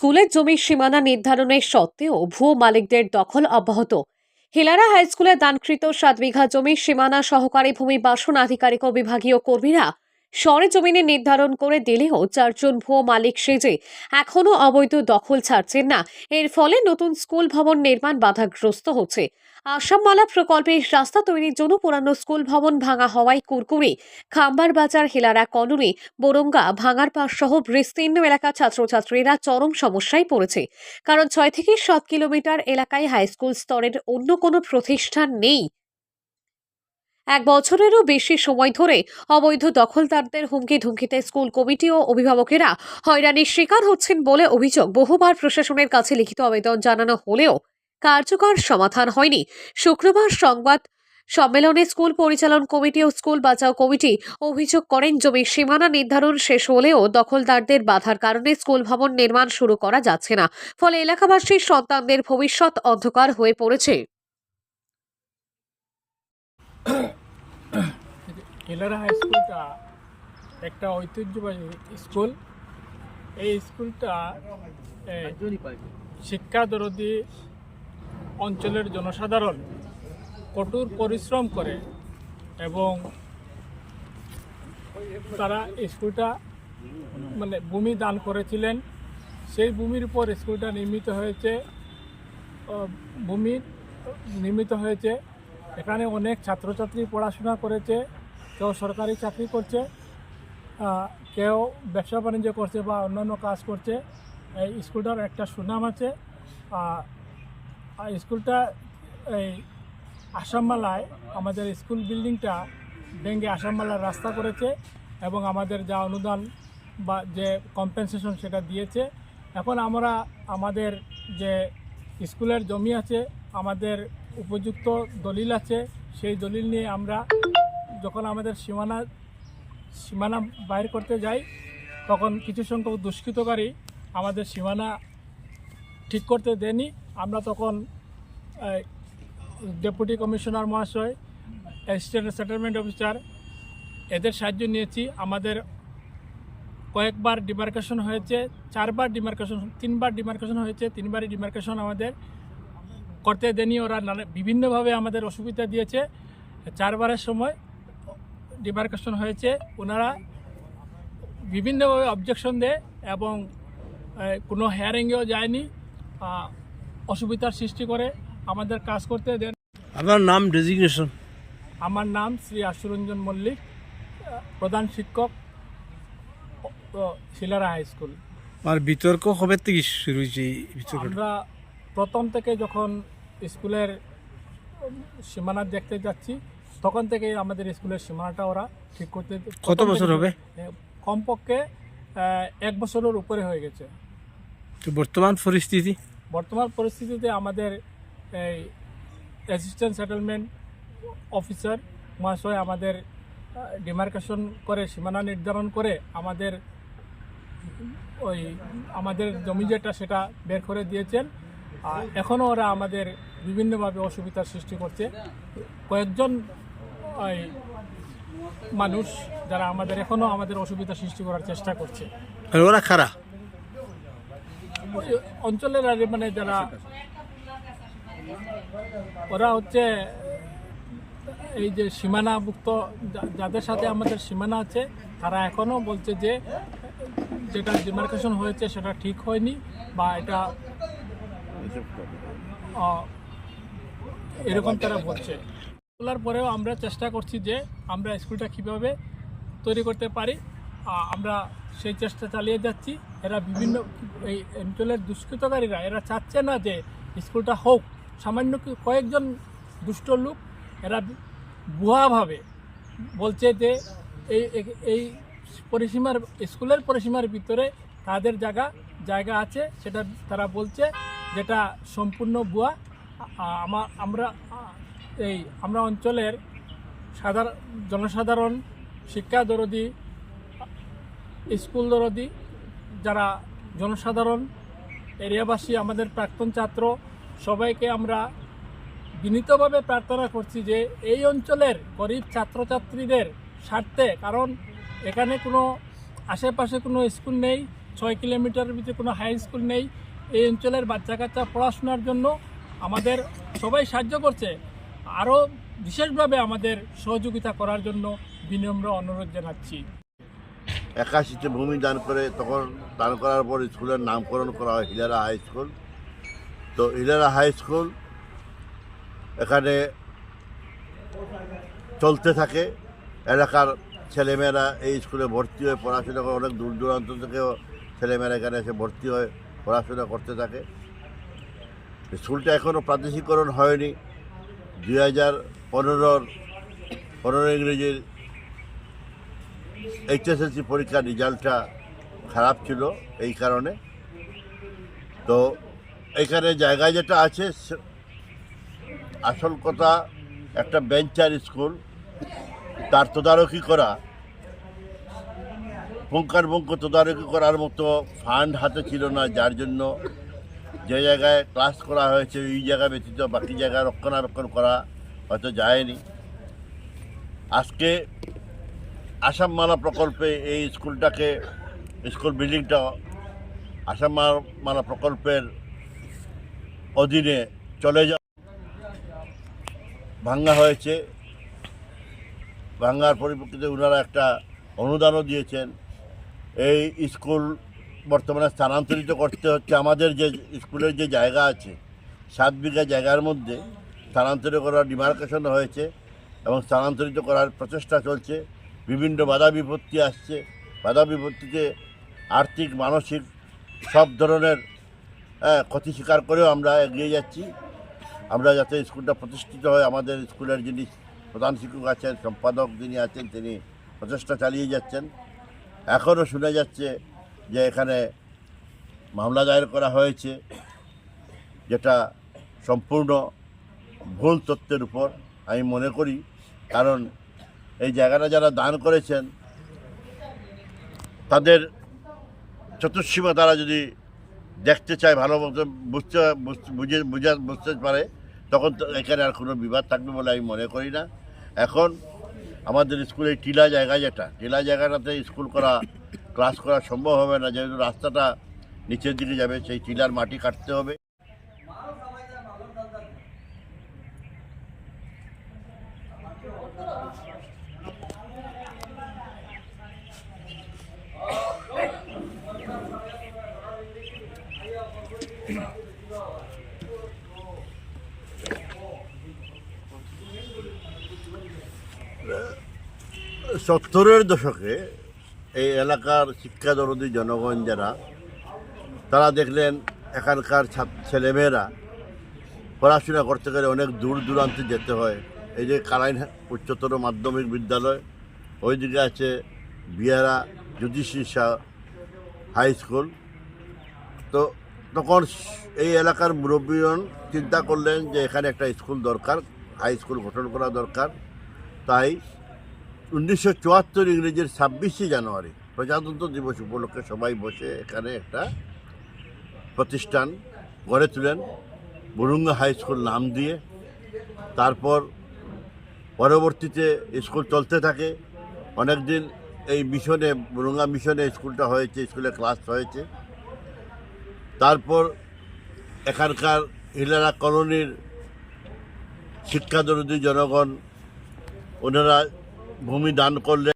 স্কুলের জমির সীমানা নির্ধারণের সত্ত্বেও ভুয়ো মালিকদের দখল অব্যাহত। হিলারা হাইস্কুলে দানকৃত সাত বিঘা জমির সীমানা সহকারী ভূমি বাসন আধিকারিক ও বিভাগীয় কর্মীরা সরে জমিনে নির্ধারণ করে দিলেও চারজন ভুয়ো মালিক সেজে এখনও অবৈধ দখল ছাড়ছেন না। এর ফলে নতুন স্কুল ভবন নির্মাণ বাধাগ্রস্ত হচ্ছে। আসামমালা প্রকল্পে রাস্তা তৈরির জন্য পুরানো স্কুল ভবন ভাঙা হওয়ায় কুরকুরি, খাম্বার বাজার, হেলারা কলোনি, বোরঙ্গা, ভাঙার পাশ সহ বিস্তীর্ণ এলাকার ছাত্রছাত্রীরা চরম সমস্যায় পড়েছে। কারণ ছয় থেকে সাত কিলোমিটার এলাকায় হাই স্কুল স্তরের অন্য কোনো প্রতিষ্ঠান নেই। এক বছরেরও বেশি সময় ধরে অবৈধ দখলদারদের হুমকি ধুমকিতে স্কুল কমিটি ও অভিভাবকেরা হয়রানির শিকার হচ্ছেন বলে অভিযোগ। বহুবার প্রশাসনের কাছে লিখিত আবেদন জানানো হলেও কার্যকর সমাধান হয়নি। শুক্রবার সংবাদ সম্মেলনে স্কুল পরিচালন কমিটি ও স্কুল বাঁচাও কমিটি অভিযোগ করেন, জমির সীমানা নির্ধারণ শেষ হলেও দখলদারদের বাধার কারণে স্কুল ভবন নির্মাণ শুরু করা যাচ্ছে না। ফলে এলাকাবাসীর সন্তানদের ভবিষ্যৎ অন্ধকার হয়ে পড়েছে। হিলারা হাই স্কুলটা একটা ঐতিহ্যবাহী স্কুল। এই স্কুলটা শিক্ষা দরদি অঞ্চলের জনসাধারণ কঠোর পরিশ্রম করে এবং তারা স্কুলটা মানে ভূমি দান করেছিলেন। সেই ভূমির উপর স্কুলটা নির্মিত হয়েছে ভূমি নির্মিত হয়েছে। এখানে অনেক ছাত্রছাত্রী পড়াশোনা করেছে। কেউ সরকারি চাকরি করছে কেউ ব্যবসা বাণিজ্য করছে বা অন্যান্য কাজ করছে, এই স্কুলটার একটা সুনাম আছে স্কুলটা এই আসামমালায় আমাদের স্কুল বিল্ডিংটা ভেঙে আসামমালার রাস্তা করেছে এবং আমাদের যা অনুদান বা যে কম্পেনসেশন সেটা দিয়েছে। এখন আমরা আমাদের যে স্কুলের জমি আছে, আমাদের উপযুক্ত দলিল আছে, সেই দলিল নিয়ে আমরা যখন আমাদের সীমানা সীমানা বাইর করতে যাই, তখন কিছু সংখ্যক দুষ্কৃতকারী আমাদের সীমানা ঠিক করতে দেয়নি। আমরা তখন ডেপুটি কমিশনার মহাশয়, অ্যাসিস্ট্যান্ট সেটেলমেন্ট অফিসার, এদের সাহায্য নিয়েছি। আমাদের কয়েকবার ডিমার্কেশন হয়েছে, চারবার ডিমার্কেশন, তিনবার ডিমার্কেশন হয়েছে, তিনবারই ডিমার্কেশন আমাদের করতে দেনি ওরা নানা, বিভিন্নভাবে আমাদের অসুবিধা দিয়েছে। চারবারের সময় ডিমার্কেশন হয়েছে ওনারা বিভিন্নভাবে অবজেকশন দেয় এবং কোনো হেয়ারিংয়েও যায়নি অসুবিধার সৃষ্টি করে আমাদের কাজ করতে দেন। আপনার নাম ডেজিগনেশন আমার নাম শ্রী আশুরঞ্জন মল্লিক প্রধান শিক্ষক শিলারা হাই স্কুল। আর বিতর্ক হবে থেকে শুরু হয়েছে আমরা প্রথম থেকে যখন স্কুলের সীমানা দেখতে যাচ্ছি তখন থেকে আমাদের স্কুলের সীমানাটা ওরা ঠিক করতে কত বছর হবে? কমপক্ষে এক বছরের উপরে হয়ে গেছে। তো বর্তমান পরিস্থিতি? বর্তমান পরিস্থিতিতে আমাদের এই অ্যাসিস্ট্যান্ট সেটেলমেন্ট অফিসার মহাশয় আমাদের ডিমার্কেশন করে সীমানা নির্ধারণ করে আমাদের ওই আমাদের জমি যেটা সেটা বের করে দিয়েছেন। আর এখনও ওরা আমাদের বিভিন্নভাবে অসুবিধার সৃষ্টি করছে। কয়েকজন মানুষ যারা আমাদের এখনও আমাদের অসুবিধা সৃষ্টি করার চেষ্টা করছে। ওরা খারা? অঞ্চলের মানে যারা ওরা হচ্ছে এই যে সীমানাভুক্ত যাদের সাথে আমাদের সীমানা আছে তারা এখনও বলছে যে যেটা ডিমার্কেশন হয়েছে সেটা ঠিক হয়নি বা এটা এরকম তারা বলছে। তোলার পরেও আমরা চেষ্টা করছি যে আমরা স্কুলটা কীভাবে তৈরি করতে পারি। আমরা সেই চেষ্টা চালিয়ে যাচ্ছি। এরা বিভিন্ন এই অঞ্চলের দুষ্কৃতকারীরা, এরা চাচ্ছে না যে স্কুলটা হোক। সামান্য কয়েকজন দুষ্ট লোক, এরা ভুয়াভাবে বলছে যে এই, এই- পরিসীমার, স্কুলের পরিসীমার ভিতরে তাদের জায়গা জায়গা আছে, সেটা তারা বলছে যেটা সম্পূর্ণ আমা, আমরা এই আমরা অঞ্চলের সাধারণ জনসাধারণ, শিক্ষা দরদি, স্কুল দরদি, যারা জনসাধারণ, এরিয়াবাসী, আমাদের প্রাক্তন ছাত্র, সবাইকে আমরা বিনীতভাবে প্রার্থনা করছি যে এই অঞ্চলের গরিব ছাত্রছাত্রীদের স্বার্থে, কারণ এখানে কোনো আশেপাশে কোনো স্কুল নেই, ছয় কিলোমিটারের ভিতরে কোনো হাই স্কুল নেই। এই অঞ্চলের বাচ্চা কাচ্চা পড়াশোনার জন্য আমাদের সবাই সাহায্য করছে। আরও বিশেষভাবে আমাদের সহযোগিতা করার জন্য বিনম্র অনুরোধ জানাচ্ছি। একাশিতে ভূমি দান করে তখন দান করার পর স্কুলের নামকরণ করা হয় হিলারা হাই স্কুল। তো হিলারা হাই স্কুল এখানে চলতে থাকে। এলাকার ছেলেমেয়েরা এই স্কুলে ভর্তি হয়ে পড়াশোনা করে, অনেক দূর দূরান্ত থেকেও ছেলেমেয়েরা এখানে এসে ভর্তি হয়ে পড়াশোনা করতে থাকে। স্কুলটা এখনও প্রাদেশিকরণ হয়নি। দুই হাজার পনেরোর পনেরো ইংরেজির এইচএসএলসি পরীক্ষার রেজাল্টটা খারাপ ছিল এই কারণে। তো এখানে জায়গায় যেটা আছে আসল কথা একটা বেঞ্চার স্কুল, তার তদারকি করা, পুঙ্খানুপুঙ্খ তদারকি করার মতো ফান্ড হাতে ছিল না, যার জন্য যে জায়গায় ক্লাস করা হয়েছে ওই জায়গা ব্যতীত বাকি জায়গায় রক্ষণাবেক্ষণ করা হয়তো যায়নি। আজকে আসাম মালা প্রকল্পে এই স্কুলটাকে, স্কুল বিল্ডিংটা আসাম মালা- প্রকল্পের অধীনে চলে যা ভাঙ্গা হয়েছে। ভাঙ্গার পরিপ্রেক্ষিতে ওনারা একটা অনুদানও দিয়েছেন। এই স্কুল বর্তমানে স্থানান্তরিত করতে হচ্ছে। আমাদের যে স্কুলের যে জায়গা আছে সাত বিঘা জায়গার মধ্যে স্থানান্তরিত করার ডিমার্কেশন হয়েছে এবং স্থানান্তরিত করার প্রচেষ্টা চলছে। বিভিন্ন বাধা বিপত্তি আসছে। বাধা বিপত্তিতে আর্থিক মানসিক সব ধরনের হ্যাঁ, ক্ষতি স্বীকার করেও আমরা এগিয়ে যাচ্ছি। আমরা যাতে স্কুলটা প্রতিষ্ঠিত হয় আমাদের স্কুলের যিনি প্রধান শিক্ষক আছেন সম্পাদক যিনি আছেন তিনি প্রচেষ্টা চালিয়ে যাচ্ছেন। এখনও শোনা যাচ্ছে যে এখানে মামলা দায়ের করা হয়েছে, যেটা সম্পূর্ণ ভুল তথ্যের উপর আমি মনে করি। কারণ এই জায়গাটা যারা দান করেছেন, তাদের চতুর্সীমা তারা যদি দেখতে চায়, ভালো মতো বুঝতে বুঝতে- বুঝে, বুঝা, বুঝতে পারে, তখন তো এখানে আর কোনো বিবাদ থাকবে বলে আমি মনে করি না। এখন আমাদের স্কুলে টিলা জায়গা যেটা, টিলা জায়গাটাতে স্কুল করা ক্লাস করা সম্ভব হবে না, যেহেতু রাস্তাটা নিচের দিকে যাবে, সেই টিলার মাটি কাটতে হবে। সত্তরের দশকে এই এলাকার শিক্ষা দরদি জনগণ যারা, তারা দেখলেন এখানকার ছেলেমেয়েরা পড়াশোনা করতে গেলে অনেক দূর দূরান্তে যেতে হয়। এই যে কালাইন উচ্চতর মাধ্যমিক বিদ্যালয়, ওইদিকে আছে বিয়ারা শাহ হাই স্কুল। তো তখন এই এলাকার মুরব্বীগণ চিন্তা করলেন যে এখানে একটা স্কুল দরকার, হাই স্কুল গঠন করা দরকার। তাই উনিশশো চুয়াত্তর ইংরেজির ছাব্বিশে জানুয়ারি প্রজাতন্ত্র দিবস উপলক্ষে সবাই বসে এখানে একটা প্রতিষ্ঠান গড়ে তুলেন। বরুঙ্গা হাই স্কুল নাম দিয়ে। তারপর পরবর্তীতে স্কুল চলতে থাকে। অনেক দিন এই মিশনে, বরুঙ্গা মিশনে স্কুলটা হয়েছে, স্কুলে ক্লাস হয়েছে। তারপর এখানকার হিলারা কলোনির শিক্ষাদরদী জনগণ, ওনারা ভূমি দান করলেন